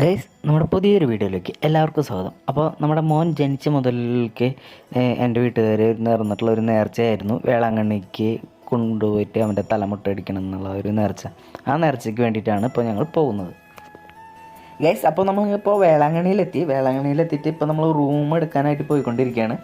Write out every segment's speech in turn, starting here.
Guys നമ്മുടെ പുതിയൊരു വീഡിയോയിലേക്ക് എല്ലാവർക്കും സ്വാഗതം. അപ്പോൾ നമ്മുടെ മോൻ ജനിച്ച മുതലേക്ക് എന്റെ വീട്ടുകാർ നേർന്നിട്ടുള്ള ഒരു നേർച്ചയായിരുന്നു. വേളാങ്കണ്ണിക്ക് കൊണ്ടുപോയിട്ട് അവന്റെ തലമുട്ടടിക്കണം എന്നുള്ള ഒരു നേർച്ച. ആ നേർച്ചയ്ക്ക് വേണ്ടിയിട്ടാണ് ഇപ്പോൾ ഞങ്ങൾ പോകുന്നത്. ഗൈസ് അപ്പോൾ നമ്മളിപ്പോൾ വേളാങ്കണ്ണിയിലെത്തി. വേളാങ്കണ്ണിയിലെത്തിയിട്ട് ഇപ്പോൾ നമ്മൾ റൂം എടുക്കാനായിട്ട് പോയിക്കൊണ്ടിരിക്കുകയാണ്.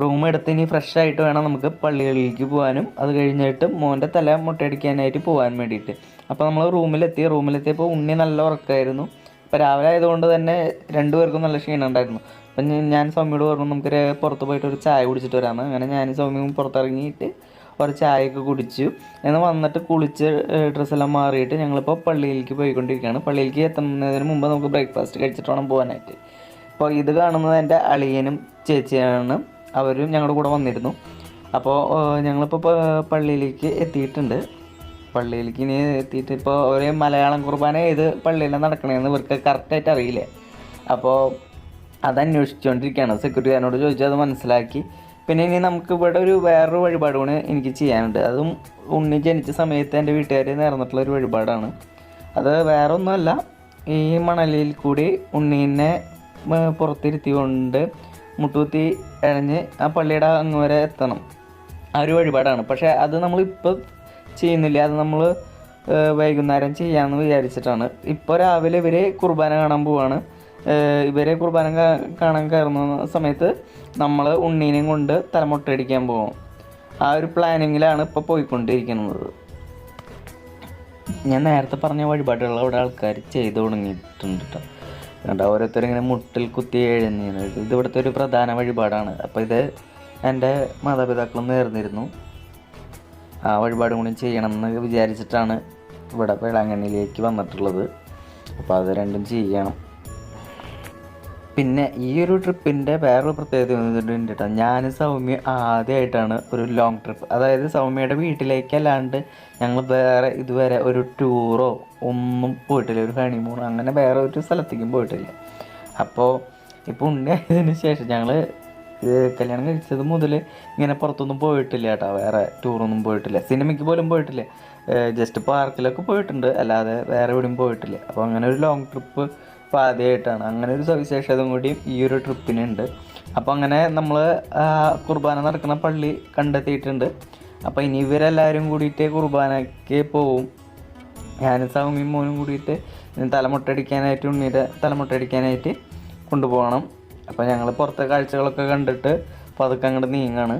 റൂം എടുത്ത് ഇനി ഫ്രഷ് ആയിട്ട് വേണം നമുക്ക് പള്ളികളിലേക്ക് പോകാനും. അത് കഴിഞ്ഞിട്ട് മോന്റെ തല മുട്ടയടിക്കാനായിട്ട് പോകാൻ വേണ്ടിയിട്ട്. അപ്പോൾ നമ്മൾ റൂമിലെത്തി. റൂമിലെത്തിയപ്പോൾ ഉണ്ണി നല്ല ഉറക്കമായിരുന്നു അപ്പോൾ രാവിലെ ആയതുകൊണ്ട് തന്നെ രണ്ടുപേർക്കും നല്ല ക്ഷീണം ഉണ്ടായിരുന്നു അപ്പം ഞാൻ- സൗമ്യയോട് പറഞ്ഞു നമുക്ക് പുറത്ത് പോയിട്ട് ഒരു ചായ കുടിച്ചിട്ട് വരാമെന്ന് അങ്ങനെ ഞാൻ സൗമ്യയും പുറത്തിറങ്ങിയിട്ട് ഒരു ചായയൊക്കെ കുടിച്ചു. എന്ന് വന്നിട്ട് കുളിച്ച് ഡ്രസ്സെല്ലാം മാറിയിട്ട് ഞങ്ങളിപ്പോൾ പള്ളിയിലേക്ക് പോയിക്കൊണ്ടിരിക്കുകയാണ്. പള്ളിയിലേക്ക് എത്തുന്നതിന് മുമ്പ് നമുക്ക് ബ്രേക്ക്ഫാസ്റ്റ് കഴിച്ചിട്ട് വേണം പോകാനായിട്ട്. അപ്പോൾ ഇത് കാണുന്നത് എന്റെ അളിയനും ചേച്ചിയാണ്. അവരും ഞങ്ങളുടെ കൂടെ വന്നിരുന്നു. അപ്പോൾ ഞങ്ങളിപ്പോൾ പള്ളിയിലേക്ക് എത്തിയിട്ടുണ്ട്. പള്ളിയിലേക്ക് ഇനി എത്തിയിട്ട് ഇപ്പോൾ ഒരേ മലയാളം കുർബാന ഏത് പള്ളിയിലാണ് നടക്കണേന്ന് ഇവർക്ക് കറക്റ്റായിട്ട് അറിയില്ല? അപ്പോൾ അത് അന്വേഷിച്ചുകൊണ്ടിരിക്കുകയാണ് സെക്യൂരിറ്റിക്കാരനോട് ചോദിച്ചു അത് മനസ്സിലാക്കി. പിന്നെ ഇനി നമുക്ക് ഇവിടെ ഒരു വേറൊരു വഴിപാടുമാണ് എനിക്ക് ചെയ്യാനുണ്ട്. അതും ഉണ്ണി ജനിച്ച സമയത്ത് എന്റെ വീട്ടുകാർ നേർന്നിട്ടുള്ള ഒരു വഴിപാടാണ്. അത് വേറെ ഒന്നുമല്ല ഈ മണലിൽ കൂടി ഉണ്ണീനെ പുറത്തിരുത്തിക്കൊണ്ട് മുട്ടുകുത്തി ഇഴഞ്ഞ് ആ പള്ളിയുടെ അങ്ങ് വരെ എത്തണം. ആ ഒരു വഴിപാടാണ്. പക്ഷേ അത് നമ്മളിപ്പോൾ ചെയ്യുന്നില്ല. അത് നമ്മൾ വൈകുന്നേരം ചെയ്യാമെന്ന് വിചാരിച്ചിട്ടാണ്. ഇപ്പോൾ രാവിലെ ഇവരെ കുർബാന കാണാൻ പോവാണ്. ഇവരെ കുർബാന കാണാൻ കയറുന്ന സമയത്ത് നമ്മൾ ഉണ്ണീനെയും കൊണ്ട് തലമുട്ടടിക്കാൻ പോകും ആ ഒരു പ്ലാനിങ്ങിലാണ് ഇപ്പോൾ പോയിക്കൊണ്ടിരിക്കുന്നത്. ഞാൻ നേരത്തെ പറഞ്ഞ വഴിപാടുകൾ അവിടെ ആൾക്കാർ ചെയ്തു തുടങ്ങിയിട്ടുണ്ട് കേട്ടോ കണ്ടോ ഓരോരുത്തരിങ്ങനെ മുട്ടിൽ കുത്തി എഴുന്നേന് ഇത് ഇവിടുത്തെ ഒരു പ്രധാന വഴിപാടാണ്. അപ്പോൾ ഇത് എന്റെ മാതാപിതാക്കളും നേർന്നിരുന്നു. ആ വഴിപാടും കൂടി ചെയ്യണം എന്ന് വിചാരിച്ചിട്ടാണ് ഇവിടെ വേളാങ്കണ്ണിയിലേക്ക് വന്നിട്ടുള്ളത്. അപ്പോൾ അത് രണ്ടും ചെയ്യണം. പിന്നെ ഈ ഒരു ട്രിപ്പിന്റെ വേറൊരു പ്രത്യേകത വന്നിട്ടുണ്ട് ഞാൻ സൗമ്യ ആദ്യമായിട്ടാണ് ഒരു ലോങ് ട്രിപ്പ് അതായത് സൗമ്യയുടെ വീട്ടിലേക്കല്ലാണ്ട് ഞങ്ങൾ വേറെ ഇതുവരെ ഒരു ടൂറോ ഒന്നും പോയിട്ടില്ല. ഒരു ഹണിമൂൺ അങ്ങനെ വേറെ ഒരു സ്ഥലത്തേക്കും പോയിട്ടില്ല. അപ്പോൾ ഇപ്പോൾ ഉണ്ടായതിനു ശേഷം ഞങ്ങൾ കല്യാണം കഴിച്ചത് മുതൽ ഇങ്ങനെ പുറത്തൊന്നും പോയിട്ടില്ല കേട്ടോ. വേറെ ടൂറൊന്നും പോയിട്ടില്ല. സിനിമയ്ക്ക് പോലും പോയിട്ടില്ല. ജസ്റ്റ് പാർക്കിലൊക്കെ പോയിട്ടുണ്ട്. അല്ലാതെ വേറെ എവിടെയും പോയിട്ടില്ല. അപ്പോൾ അങ്ങനെ ഒരു ലോങ് ട്രിപ്പ് ഇപ്പോൾ ആദ്യമായിട്ടാണ് അങ്ങനെ ഒരു സവിശേഷതയും കൂടി ഈ ഒരു ട്രിപ്പിനുണ്ട് അപ്പോൾ അങ്ങനെ നമ്മൾ കുർബാന നടക്കുന്ന പള്ളി കണ്ടെത്തിയിട്ടുണ്ട്. അപ്പോൾ ഇനി ഇവരെല്ലാവരും കൂടിയിട്ട് കുർബാനയ്ക്ക് പോവും. ഞാനും സൗമ്യം മോനും കൂടിയിട്ട് തലമുട്ടടിക്കാനായിട്ട് ഉണ്ണീരെ തലമുട്ടടിക്കാനായിട്ട് കൊണ്ടുപോകണം. അപ്പോൾ ഞങ്ങൾ പുറത്തെ കാഴ്ചകളൊക്കെ കണ്ടിട്ട് പതുക്കെ അങ്ങോട്ട് നീങ്ങാണ്.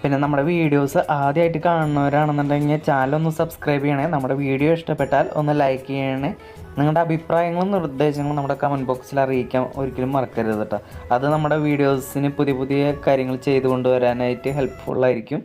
പിന്നെ നമ്മുടെ വീഡിയോസ് ആദ്യമായിട്ട് കാണുന്നവരാണെന്നുണ്ടെങ്കിൽ ചാനൽ ഒന്ന് സബ്സ്ക്രൈബ് ചെയ്യണേ. നമ്മുടെ വീഡിയോ ഇഷ്ടപ്പെട്ടാൽ ഒന്ന് ലൈക്ക് ചെയ്യണേ. നിങ്ങളുടെ അഭിപ്രായങ്ങളും നിർദ്ദേശങ്ങളും നമ്മുടെ കമന്റ് ബോക്സിൽ അറിയിക്കാൻ ഒരിക്കലും മറക്കരുത് കേട്ടോ. അത് നമ്മുടെ വീഡിയോസിന് പുതിയ പുതിയ കാര്യങ്ങൾ ചെയ്തു കൊണ്ടുവരാനായിട്ട് ഹെൽപ്ഫുള്ളായിരിക്കും